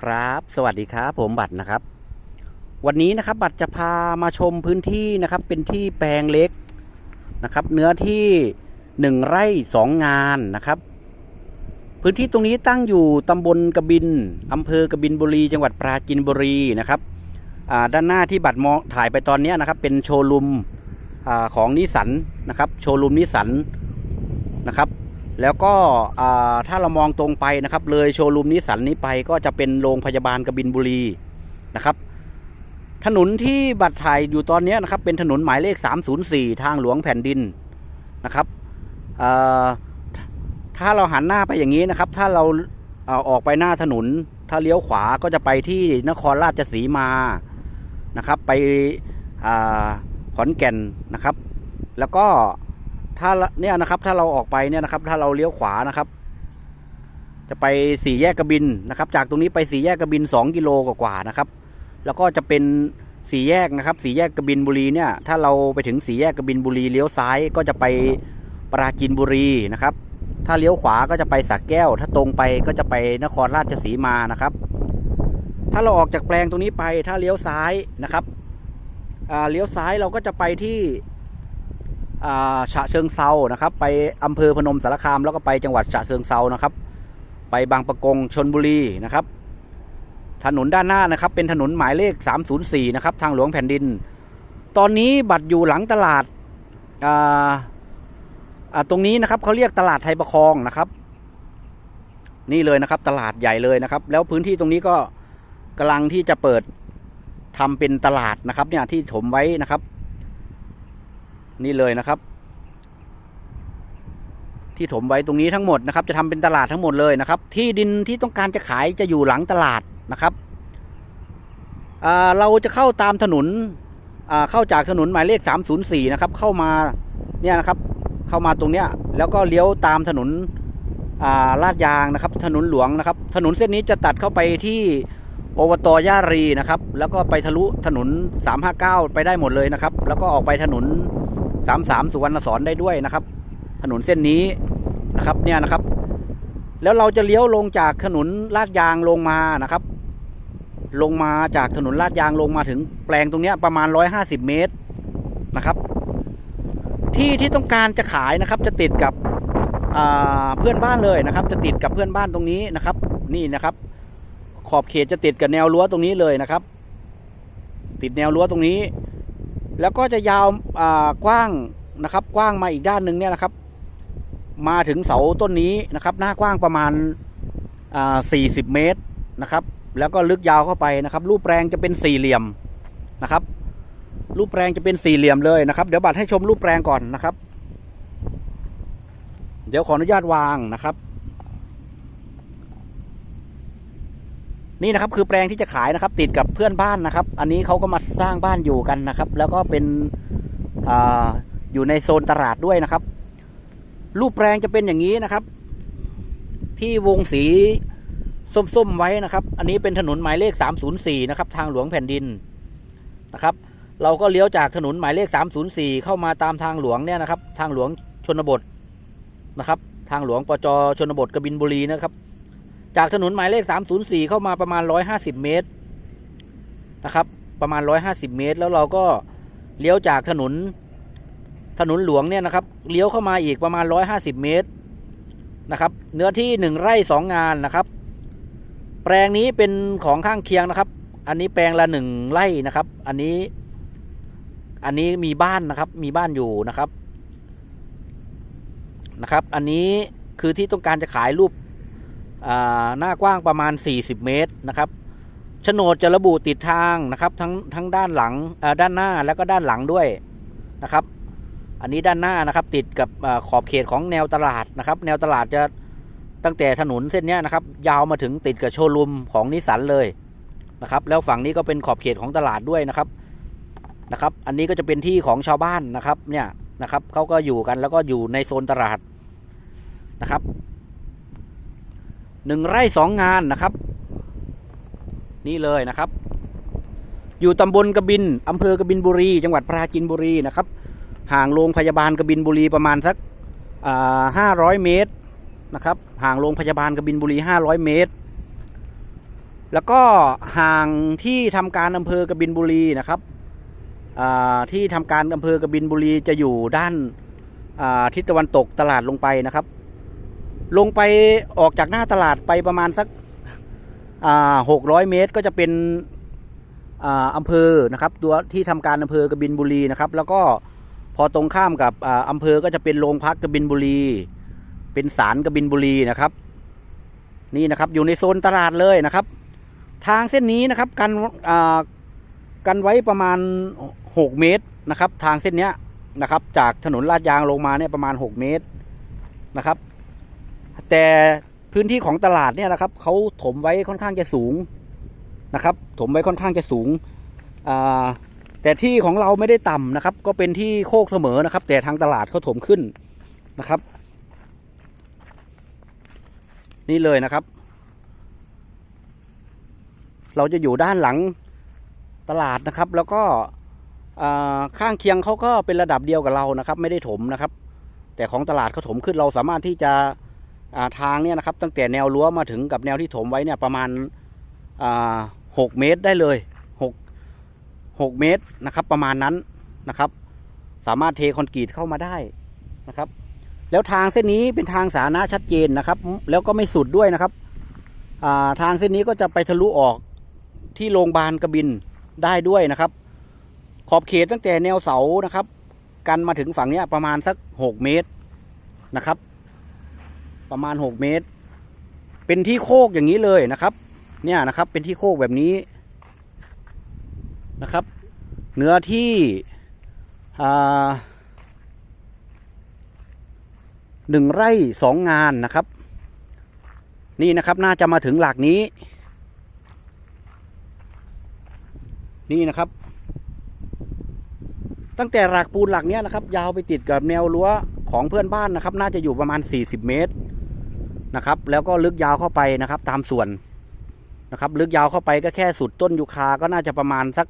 ครับ สวัสดีครับ ผมบัตรนะครับ วันนี้นะครับบัตรจะพามาชมพื้นที่นะครับ เป็นที่แปลงเล็กนะครับ เนื้อที่หนึ่งไร่สองงานนะครับ พื้นที่ตรงนี้ตั้งอยู่ตำบลกบินอำเภอกบินบุรี จังหวัดปราจีนบุรีนะครับด้านหน้าที่บัตรมองถ่ายไปตอนนี้นะครับ เป็นโชว์รูมอของนิสันนะครับ โชว์รูมนิสันนะครับ แล้วก็ถ้าเรามองตรงไปนะครับ เลยโชว์รูมนิสันนี้ไปก็จะเป็นโรงพยาบาลกบินบุรีนะครับ ถนนที่บัตรถ่ายอยู่ตอนนี้นะครับ เป็นถนนหมายเลข 304 ทางหลวงแผ่นดินนะครับถ้าเราหันหน้าไปอย่างนี้นะครับ ถ้าเราเอาออกไปหน้าถนน ถ้าเลี้ยวขวาก็จะไปที่นครราชสีมานะครับ ไปขอนแก่นนะครับ แล้วก็ ถ้าเนี่ยนะครับ ถ้าเราออกไปเนี่ยนะครับ ถ้าเราเลี้ยวขวานะครับ จะไปสี่แยกกระบินนะครับ จากตรงนี้ไปสี่แยกกระบินสองกิโลกว่าๆนะครับ แล้วก็จะเป็นสี่แยกนะครับสี่แยกกระบินบุรีเนี่ย ถ้าเราไปถึงสี่แยกกระบินบุรีเลี้ยวซ้ายก็จะไปปราจีนบุรีนะครับ ถ้าเลี้ยวขวาก็จะไปสักแก้ว ถ้าตรงไปก็จะไปนครราชสีมานะครับ ถ้าเราออกจากแปลงตรงนี้ไป ถ้าเลี้ยวซ้ายนะครับอ่าเลี้ยวซ้ายเราก็จะไปที่ ฉะเชิงเซานะครับ ไปอำเภอพนมสารคาม แล้วก็ไปจังหวัดฉะเชิงเซานะครับ ไปบางปะกงชนบุรีนะครับ ถนนด้านหน้านะครับ เป็นถนนหมายเลข 304 นะครับ ทางหลวงแผ่นดิน ตอนนี้บัตรอยู่หลังตลาดาตรงนี้นะครับเขาเรียกตลาดไทยประคองนะครับ นี่เลยนะครับ ตลาดใหญ่เลยนะครับ แล้วพื้นที่ตรงนี้ก็กำลังที่จะเปิดทำเป็นตลาดนะครับ เนี่ยที่ถมไว้นะครับ นี่เลยนะครับ ที่ถมไว้ตรงนี้ทั้งหมดนะครับ จะทำเป็นตลาดทั้งหมดเลยนะครับ ที่ดินที่ต้องการจะขายจะอยู่หลังตลาดนะครับเราจะเข้าตามถนนเข้าจากถนนหมายเลข 304 นะครับ เข้ามาเนี่ยนะครับ เข้ามาตรงเนี้ยแล้วก็เลี้ยวตามถนนาลาดยางนะครับ ถนนหลวงนะครับ ถนนเส้นนี้จะตัดเข้าไปที่อบตย่ารีนะครับ แล้วก็ไปทะลุถนน 359 ไปได้หมดเลยนะครับ แล้วก็ออกไปถนน สามสามสุวรรณสอนได้ด้วยนะครับ ถนนเส้นนี้นะครับเนี่ยนะครับ แล้วเราจะเลี้ยวลงจากถนนลาดยางลงมานะครับ ลงมาจากถนนลาดยางลงมาถึงแปลงตรงนี้ประมาณ 150 เมตรนะครับ ที่ที่ต้องการจะขายนะครับ จะติดกับเพื่อนบ้านเลยนะครับ จะติดกับเพื่อนบ้านตรงนี้นะครับ นี่นะครับ ขอบเขตจะติดกับแนวรั้วตรงนี้เลยนะครับ ติดแนวรั้วตรงนี้ แล้วก็จะยาวกว้างนะครับ กว้างมาอีกด้านหนึ่งเนี่ยนะครับ มาถึงเสาต้นนี้นะครับ หน้ากว้างประมาณ40 เมตรนะครับ แล้วก็ลึกยาวเข้าไปนะครับ รูปแปลงจะเป็นสี่เหลี่ยมนะครับ รูปแปลงจะเป็นสี่เหลี่ยมเลยนะครับ เดี๋ยวบัตรให้ชมรูปแปลงก่อนนะครับ เดี๋ยวขออนุญาตวางนะครับ นี่นะครับคือแปลงที่จะขายนะครับ ติดกับเพื่อนบ้านนะครับ อันนี้เขาก็มาสร้างบ้านอยู่กันนะครับ แล้วก็เป็นออยู่ในโซนตลาดด้วยนะครับ รูปแปลงจะเป็นอย่างนี้นะครับ ที่วงสีส้มๆไว้นะครับ อันนี้เป็นถนนหมายเลข 304 นะครับ ทางหลวงแผ่นดินนะครับ เราก็เลี้ยวจากถนนหมายเลข 304 เข้ามาตามทางหลวงเนี่ยนะครับ ทางหลวงชนบทนะครับ ทางหลวงปจชนบทกบินบุรีนะครับ จากถนนหมายเลข 304 เข้ามาประมาณ 150 เมตรนะครับ ประมาณ 150 เมตร แล้วเราก็เลี้ยวจากถนนถนนหลวงเนี่ยนะครับเลี้ยวเข้ามาอีกประมาณ 150 เมตรนะครับ เนื้อที่ 1 ไร่ 2 งานนะครับ แปลงนี้เป็นของข้างเคียงนะครับ อันนี้แปลงละ 1 ไร่นะครับ อันนี้อันนี้มีบ้านนะครับมีบ้านอยู่นะครับนะครับ อันนี้คือที่ต้องการจะขายรูป หน้ากว้างประมาณ 40 เมตรนะครับโฉนดจะระบุติดทางนะครับทั้งทั้งด้านหลังด้านหน้าแล้วก็ด้านหลังด้วยนะครับ อันนี้ด้านหน้านะครับติดกับอขอบเขตของแนวตลาดนะครับ แนวตลาดจะตั้งแต่ถนนเส้นนี้นะครับ ยาวมาถึงติดกับโชว์รูมของนิสสันเลยนะครับ แล้วฝั่งนี้ก็เป็นขอบเขตของตลาดด้วยนะครับนะครับ อันนี้ก็จะเป็นที่ของชาวบ้านนะครับเนี่ยนะครับเขาก็อยู่กันแล้วก็อยู่ในโซนตลาดนะครับ หนึ่งไร่สองงานนะครับ นี่เลยนะครับ อยู่ตำบลกบินอำเภอกบินบุรี จังหวัดปราจีนบุรีนะครับ ห่างโรงพยาบาลกบินบุรีประมาณสักห้าร้อยเมตรนะครับ ห่างโรงพยาบาลกบินบุรีห้าร้อยเมตร แล้วก็ห่างที่ทำการอำเภอกบินบุรีนะครับที่ทำการอำเภอกบินบุรีจะอยู่ด้านทิศตะวันตกตลาดลงไปนะครับ ลงไปออกจากหน้าตลาดไปประมาณสักหกร้อยเมตรก็จะเป็นอำเภอนะครับ ตัวที่ทำการอำเภอกบินบุรีนะครับ แล้วก็พอตรงข้ามกับอำเภอก็จะเป็นโรงพักกบินบุรี เป็นศาลกบินบุรีนะครับ นี่นะครับอยู่ในโซนตลาดเลยนะครับ ทางเส้นนี้นะครับกันกันไว้ประมาณ 6 เมตรนะครับ ทางเส้นเนี้ยนะครับ จากถนนลาดยางลงมาเนี่ยประมาณ 6 เมตรนะครับ แต่พื้นที่ของตลาดเนี่ยนะครับเขาถมไว้ค่อนข้างจะสูงนะครับ ถมไว้ค่อนข้างจะสูงแต่ที่ของเราไม่ได้ต่ำนะครับ ก็เป็นที่โคกเสมอนะครับ แต่ทางตลาดเขาถมขึ้นนะครับ นี่เลยนะครับ เราจะอยู่ด้านหลังตลาดนะครับ แล้วก็ข้างเคียงเขาก็เป็นระดับเดียวกับเรานะครับ ไม่ได้ถมนะครับ แต่ของตลาดเขาถมขึ้นเราสามารถที่จะ ทางเนี่ยนะครับตั้งแต่แนวรั้วมาถึงกับแนวที่ถมไว้เนี่ยประมาณหกเมตรได้เลยหกหกเมตรนะครับประมาณนั้นนะครับ สามารถเทคอนกรีตเข้ามาได้นะครับ แล้วทางเส้นนี้เป็นทางสาธารณะชัดเจนนะครับ แล้วก็ไม่สุดด้วยนะครับาทางเส้นนี้ก็จะไปทะลุออกที่โรงพยาบาลกระบินได้ด้วยนะครับ ขอบเขตตั้งแต่แนวเสานะครับ กันมาถึงฝั่งเนี้ยประมาณสักหกเมตรนะครับ ประมาณหกเมตร เป็นที่โคกอย่างนี้เลยนะครับ เนี่ยนะครับ เป็นที่โคกแบบนี้นะครับ เนื้อที่หนึ่งไร่สองงานนะครับ นี่นะครับน่าจะมาถึงหลักนี้ นี่นะครับ ตั้งแต่หลักปูนหลักเนี้ยนะครับ ยาวไปติดกับแนวรั้วของเพื่อนบ้านนะครับ น่าจะอยู่ประมาณ 40 เมตร นะครับ แล้วก็ลึกยาวเข้าไปนะครับ ตามส่วนนะครับ ลึกยาวเข้าไปก็แค่สุดต้นยูคาก็น่าจะประมาณสัก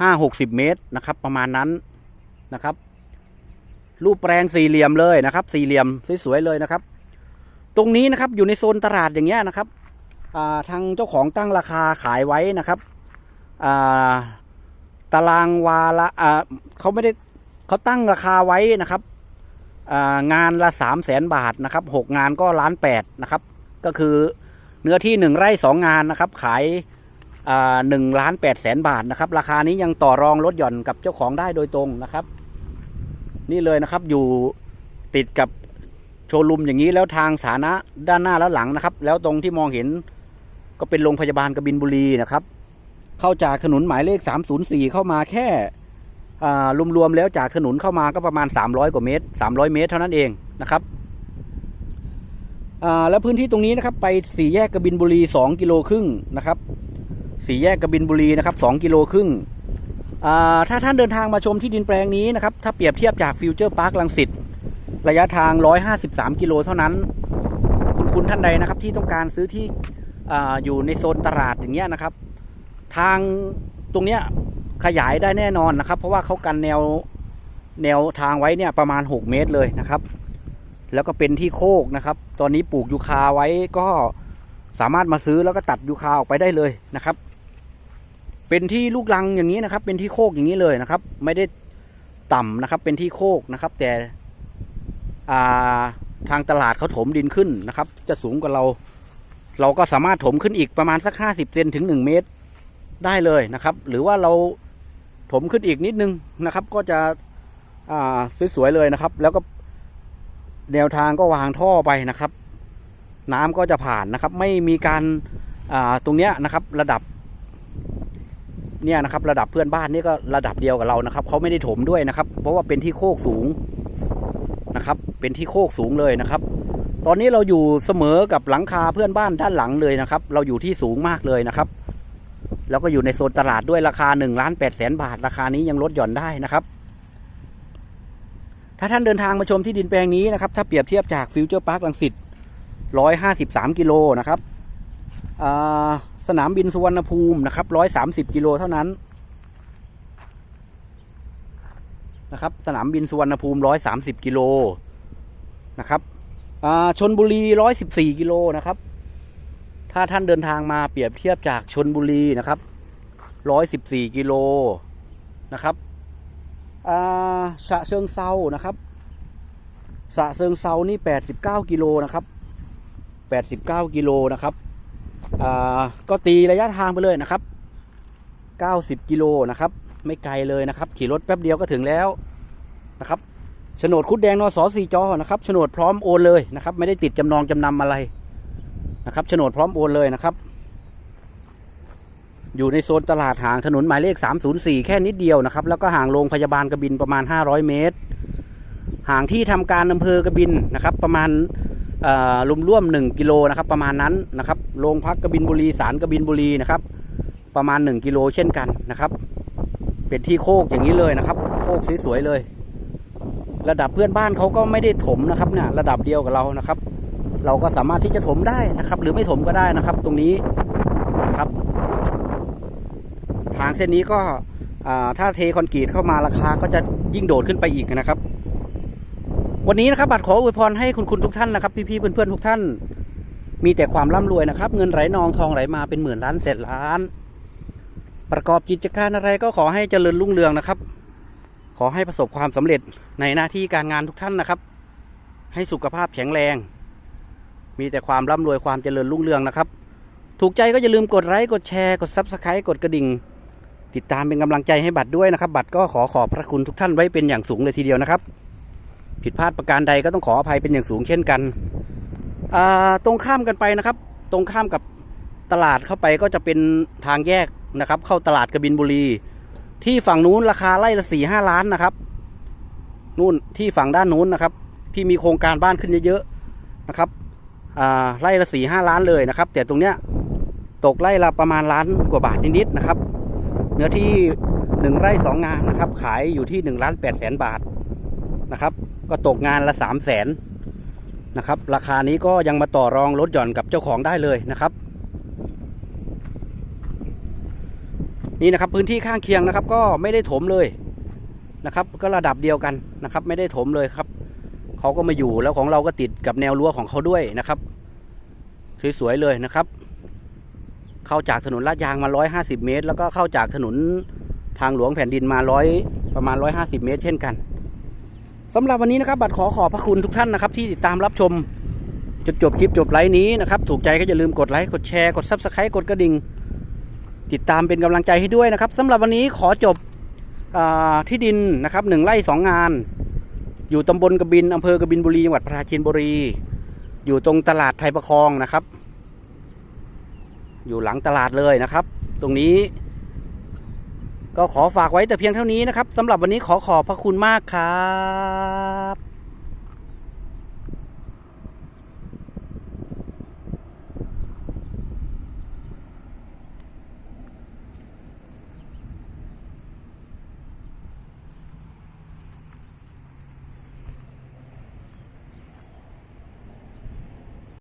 ห้าหกสิบเมตรนะครับ ประมาณนั้นนะครับ รูปแปลงสี่เหลี่ยมเลยนะครับ สี่เหลี่ยมสวยๆเลยนะครับ ตรงนี้นะครับอยู่ในโซนตลาดอย่างเงี้ยนะครับาทางเจ้าของตั้งราคาขายไว้นะครับาตารางวาละเขาไม่ได้เขาตั้งราคาไว้นะครับ งานละสามแสนบาทนะครับหกงานก็ล้านแปดนะครับ ก็คือเนื้อที่หนึ่งไร่สองงานนะครับ ขายหนึ่งล้านแปดแสนบาทนะครับ ราคานี้ยังต่อรองลดหย่อนกับเจ้าของได้โดยตรงนะครับ นี่เลยนะครับอยู่ติดกับโชว์รูมอย่างนี้แล้วทางสาธารณะด้านหน้าและหลังนะครับ แล้วตรงที่มองเห็นก็เป็นโรงพยาบาลกบินบุรีนะครับ เข้าจากถนนหมายเลข 304 เข้ามาแค่ รวมๆแล้วจากถนนเข้ามาก็ประมาณ 300 กว่าเมตร 300 เมตรเท่านั้นเองนะครับอ่าแล้วพื้นที่ตรงนี้นะครับไปสี่แยกกบินบุรี 2 กิโลครึ่งนะครับสี่แยกกบินบุรีนะครับ2กิโลครึ่งอ่าถ้าท่านเดินทางมาชมที่ดินแปลงนี้นะครับถ้าเปรียบเทียบจากฟิวเจอร์พาร์คลังสิตระยะทาง 153 กิโลเท่านั้น คุณคุณท่านใดนะครับที่ต้องการซื้อที่อ่าอยู่ในโซนตลาดอย่างเงี้ยนะครับ ทางตรงเนี้ย ขยายได้แน่นอนนะครับ เพราะว่าเขากันแนวแนวทางไว้เนี่ยประมาณ 6 เมตรเลยนะครับ แล้วก็เป็นที่โคกนะครับ ตอนนี้ปลูกยูคาไว้ก็สามารถมาซื้อแล้วก็ตัดยูคาออกไปได้เลยนะครับ เป็นที่ลูกลังอย่างนี้นะครับ เป็นที่โคกอย่างนี้เลยนะครับ ไม่ได้ต่ำนะครับ เป็นที่โคกนะครับ แต่าทางตลาดเขาถมดินขึ้นนะครับ จะสูงกว่าเรา เราก็สามารถถมขึ้นอีกประมาณสักห้าสิบเซนถึงหนึ่งเมตรได้เลยนะครับ หรือว่าเรา ถมขึ้นอีกนิดนึงนะครับ ก็จะอ่าสวยๆเลยนะครับ แล้วก็แนวทางก็วางท่อไปนะครับ น้ำก็จะผ่านนะครับ ไม่มีการอ่าตรงเนี้ยนะครับ ระดับ เนี่ยนะครับ ระดับเพื่อนบ้านนี่ก็ระดับเดียวกับเรานะครับเขาไม่ได้ถมด้วยนะครับ เพราะว่าเป็นที่โคกสูงนะครับ เป็นที่โคกสูงเลยนะครับ ตอนนี้เราอยู่เสมอกับหลังคาเพื่อนบ้านด้านหลังเลยนะครับ เราอยู่ที่สูงมากเลยนะครับ แล้วก็อยู่ในโซนตลาดด้วยราคา1นึ่งล้านแปดแสนบาท ราคานี้ยังลดหย่อนได้นะครับ ถ้าท่านเดินทางมาชมที่ดินแปลงนี้นะครับ ถ้าเปรียบเทียบจากฟิวเจอร์พาร์คลังสิตร้อยห้าสิบสามกิโลนะครับสนามบินสุวรรณภูมินะครับร้อยสามสิบกิโลเท่านั้นนะครับ สนามบินสุวรรณภูมิร้อยสามสิบกิโลนะครับชนบุรีร้อยสิบสี่กิโลนะครับ ถ้าท่านเดินทางมาเปรียบเทียบจากชนบุรีนะครับร้อยสิบสี่กิโลนะครับฉะเชิงเซานะครับฉะเชิงเซานี่แปดสิบเก้ากิโลนะครับแปดสิบเก้ากิโลนะครับก็ตีระยะทางไปเลยนะครับเก้าสิบกิโลนะครับ ไม่ไกลเลยนะครับ ขี่รถแป๊บเดียวก็ถึงแล้วนะครับโฉนดคุดแดงนสสี่จอนะครับโฉนดพร้อมโอนเลยนะครับ ไม่ได้ติดจำนองจำนำอะไร นะครับโฉนดพร้อมโอนเลยนะครับ อยู่ในโซนตลาดห่างถนนหมายเลข 304 แค่นิดเดียวนะครับ แล้วก็ห่างโรงพยาบาลกระบินประมาณ 500 เมตร ห่างที่ทำการอำเภอกระบินนะครับ ประมาณรวมร่วม 1 กิโลนะครับ ประมาณนั้นนะครับโรงพักกระบินบุรีศาลกระบินบุรีนะครับ ประมาณ 1 กิโลเช่นกันนะครับ เป็นที่โคกอย่างนี้เลยนะครับ โคกสวยๆเลย ระดับเพื่อนบ้านเขาก็ไม่ได้ถมนะครับเนี่ยระดับเดียวกับเรานะครับ เราก็สามารถที่จะถมได้นะครับ หรือไม่ถมก็ได้นะครับ ตรงนี้นะครับ ทางเส้นนี้ก็ถ้าเทคอนกรีตเข้ามาราคาก็จะยิ่งโดดขึ้นไปอีกนะครับ วันนี้นะครับบัตรขออวยพรให้คุณคุณทุกท่านนะครับ พี่ๆเพื่อนๆทุกท่าน มีแต่ความร่ำรวยนะครับ เงินไหลนองทองไหลมาเป็นหมื่นล้านแสนล้าน ประกอบกิจการอะไรก็ขอให้เจริญรุ่งเรืองนะครับ ขอให้ประสบความสำเร็จในหน้าที่การงานทุกท่านนะครับ ให้สุขภาพแข็งแรง มีแต่ความร่ำรวยความเจริญรุ่งเรืองนะครับ ถูกใจก็อย่าลืมกดไลค์กดแชร์กดซับสไครต์กดกระดิ่ง ติดตามเป็นกำลังใจให้บัตรด้วยนะครับ บัตรก็ขอขอบพระคุณทุกท่านไว้เป็นอย่างสูงเลยทีเดียวนะครับ ผิดพลาดประการใดก็ต้องขออภัยเป็นอย่างสูงเช่นกันตรงข้ามกันไปนะครับ ตรงข้ามกับตลาดเข้าไปก็จะเป็นทางแยกนะครับ เข้าตลาดกบินบุรี ที่ฝั่งนู้นราคาไร่ละสี่ห้าล้านนะครับนู่นที่ฝั่งด้านนู้นนะครับ ที่มีโครงการบ้านขึ้นเยอะๆนะครับ ไร่ละสี่ห้าล้านเลยนะครับ แต่ตรงเนี้ยตกไร่ละประมาณล้านกว่าบาทนิดๆนะครับ เนื้อที่หนึ่งไร่สองงานนะครับ ขายอยู่ที่หนึ่งล้านแปดแสนบาทนะครับ ก็ตกงานละสามแสนนะครับ ราคานี้ก็ยังมาต่อรองลดหย่อนกับเจ้าของได้เลยนะครับ นี่นะครับพื้นที่ข้างเคียงนะครับ ก็ไม่ได้ถมเลยนะครับ ก็ระดับเดียวกันนะครับ ไม่ได้ถมเลยครับ เขาก็มาอยู่แล้วของเราก็ติดกับแนวรั้วของเขาด้วยนะครับ สวยๆเลยนะครับ เข้าจากถนนลาดยางมา 150 เมตร แล้วก็เข้าจากถนนทางหลวงแผ่นดินมา100ประมาณ 150 เมตร เช่นกันสำหรับวันนี้นะครับบัตรขอขอบพระคุณทุกท่านนะครับ ที่ติดตามรับชมจนจบคลิปจบไลฟ์นี้นะครับถูกใจก็อย่าลืมกดไลค์กดแชร์กดซับสไครต์กดกระดิ่งติดตามเป็นกำลังใจให้ด้วยนะครับสำหรับวันนี้ขอจบอที่ดินนะครับหนึ่งไร่สองงาน อยู่ตำบลกบินอำเภอกบินบุรีจังหวัดปราจีนบุรี อยู่ตรงตลาดไทยประคองนะครับ อยู่หลังตลาดเลยนะครับ ตรงนี้ ก็ขอฝากไว้แต่เพียงเท่านี้นะครับสำหรับวันนี้ขอขอบพระคุณมากครับ